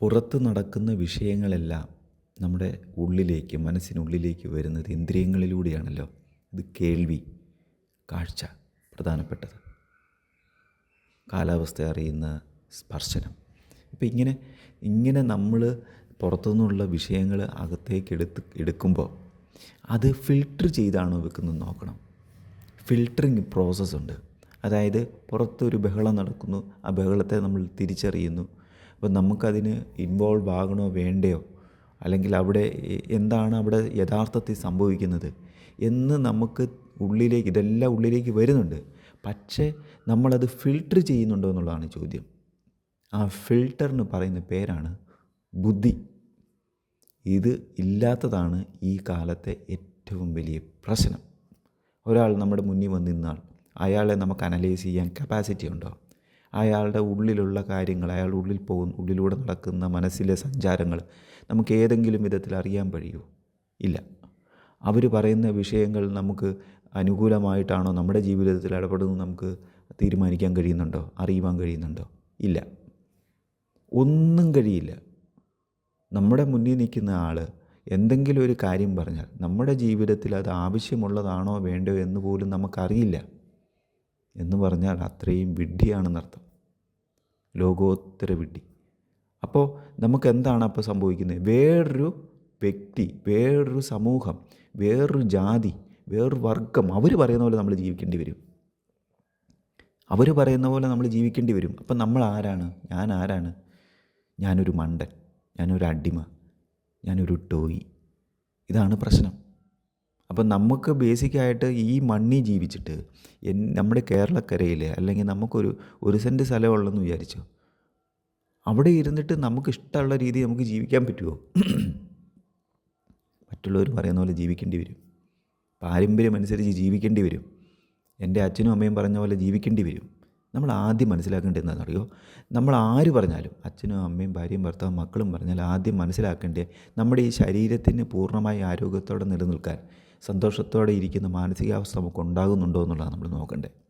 പുറത്ത് നടക്കുന്ന വിഷയങ്ങളെല്ലാം നമ്മുടെ ഉള്ളിലേക്ക് മനസ്സിനുള്ളിലേക്ക് വരുന്നത് ഇന്ദ്രിയങ്ങളിലൂടെയാണല്ലോ. ഇത് കേൾവി കാഴ്ച പ്രധാനപ്പെട്ടത്. കാലാവസ്ഥ അറിയുന്ന സ്പർശനം. ഇപ്പം ഇങ്ങനെ ഇങ്ങനെ നമ്മൾ പുറത്തുനിന്നുള്ള വിഷയങ്ങൾ അകത്തേക്ക് എടുത്ത് എടുക്കുമ്പോൾ അത് ഫിൽട്ടർ ചെയ്താണോ വെക്കുന്നത് നോക്കണം. ഫിൽട്ടറിങ് പ്രോസസ്സുണ്ട്. അതായത് പുറത്തൊരു ബഹളം നടക്കുന്നു ആ ബഹളത്തെ നമ്മൾ തിരിച്ചറിയുന്നു അപ്പോൾ നമുക്കതിന് ഇൻവോൾവ് ആകണോ വേണ്ടയോ? അല്ലെങ്കിൽ അവിടെ എന്താണ് അവിടെ യഥാർത്ഥത്തിൽ സംഭവിക്കുന്നത്? എന്ന് നമുക്ക് ഉള്ളിലേക്ക് ഇതെല്ലാം ഉള്ളിലേക്ക് വരുന്നുണ്ട്. പക്ഷേ നമ്മളത് ഫിൽട്ടർ ചെയ്യുന്നുണ്ടോ എന്നുള്ളതാണ് ചോദ്യം. ആ ഫിൽട്ടറിന് പറയുന്ന പേരാണ് ബുദ്ധി. ഇത് ഇല്ലാത്തതാണ് ഈ കാലത്തെ ഏറ്റവും വലിയ പ്രശ്നം. ഒരാൾ നമ്മുടെ മുന്നിൽ വന്ന് അയാളെ നമുക്ക് അനലൈസ് ചെയ്യാൻ കപ്പാസിറ്റി ഉണ്ടോ? അയാളുടെ ഉള്ളിലുള്ള കാര്യങ്ങൾ അയാളുടെ ഉള്ളിൽ പോകുന്ന ഉള്ളിലൂടെ നടക്കുന്ന മനസ്സിലെ സഞ്ചാരങ്ങൾ നമുക്ക് ഏതെങ്കിലും വിധത്തിൽ അറിയാൻ കഴിയുമോ? ഇല്ല. അവർ പറയുന്ന വിഷയങ്ങൾ നമുക്ക് അനുകൂലമായിട്ടാണോ നമ്മുടെ ജീവിതത്തിൽ ഇടപെടുന്നത് നമുക്ക് തീരുമാനിക്കാൻ കഴിയുന്നുണ്ടോ? അറിയുവാൻ കഴിയുന്നുണ്ടോ? ഇല്ല. ഒന്നും കഴിയില്ല. നമ്മുടെ മുന്നിൽ നിൽക്കുന്ന ആൾ എന്തെങ്കിലും ഒരു കാര്യം പറഞ്ഞാൽ നമ്മുടെ ജീവിതത്തിൽ അത് ആവശ്യമുള്ളതാണോ വേണ്ടോ എന്ന് പോലും നമുക്കറിയില്ല. എന്ന് പറഞ്ഞാൽ അത്രയും വിഡ്ഢിയാണെന്നർത്ഥം. ലോകോത്തര വിഡ്ഢി. അപ്പോൾ നമുക്ക് എന്താണ് അപ്പോൾ സംഭവിക്കുന്നത്? വേറൊരു വ്യക്തി വേറൊരു സമൂഹം വേറൊരു ജാതി വേറൊരു വർഗം അവർ പറയുന്ന പോലെ നമ്മൾ ജീവിക്കേണ്ടി വരും. അവർ പറയുന്ന പോലെ നമ്മൾ ജീവിക്കേണ്ടി വരും. അപ്പം നമ്മൾ ആരാണ്? ഞാൻ ആരാണ്? ഞാനൊരു മണ്ടൻ ഞാനൊരു അടിമ ഞാനൊരു ടോയി. ഇതാണ് പ്രശ്നം. അപ്പം നമുക്ക് ബേസിക്കായിട്ട് ഈ മണ്ണി ജീവിച്ചിട്ട് എൻ നമ്മുടെ കേരളക്കരയിൽ അല്ലെങ്കിൽ നമുക്കൊരു ഒരു സെന്റ് സ്ഥലമുള്ളെന്ന് വിചാരിച്ചോ അവിടെ ഇരുന്നിട്ട് നമുക്ക് ഇഷ്ടമുള്ള രീതിയിൽ നമുക്ക് ജീവിക്കാൻ പറ്റുമോ മറ്റുള്ളവർ പറയുന്ന പോലെ ജീവിക്കേണ്ടി വരും. പാരമ്പര്യം അനുസരിച്ച് ജീവിക്കേണ്ടി വരും. എന്റെ അച്ഛനും അമ്മയും പറഞ്ഞ പോലെ ജീവിക്കേണ്ടി വരും. നമ്മൾ ആദ്യം മനസ്സിലാക്കേണ്ടത് എന്താണെന്നറിയോ നമ്മൾ ആര് പറഞ്ഞാലും അച്ഛനും അമ്മയും ഭാര്യയും ഭർത്താവും മക്കളും പറഞ്ഞാൽ ആദ്യം മനസ്സിലാക്കേണ്ടത് നമ്മുടെ ഈ ശരീരത്തിന് പൂർണമായി ആരോഗ്യത്തോടെ നിലനിൽക്കാൻ. സന്തോഷത്തോടെ ഇരിക്കുന്ന മാനസികാവസ്ഥ നമുക്ക് ഉണ്ടാകുന്നുണ്ടോ എന്നുള്ളതാണ് നമ്മൾ നോക്കേണ്ടത്.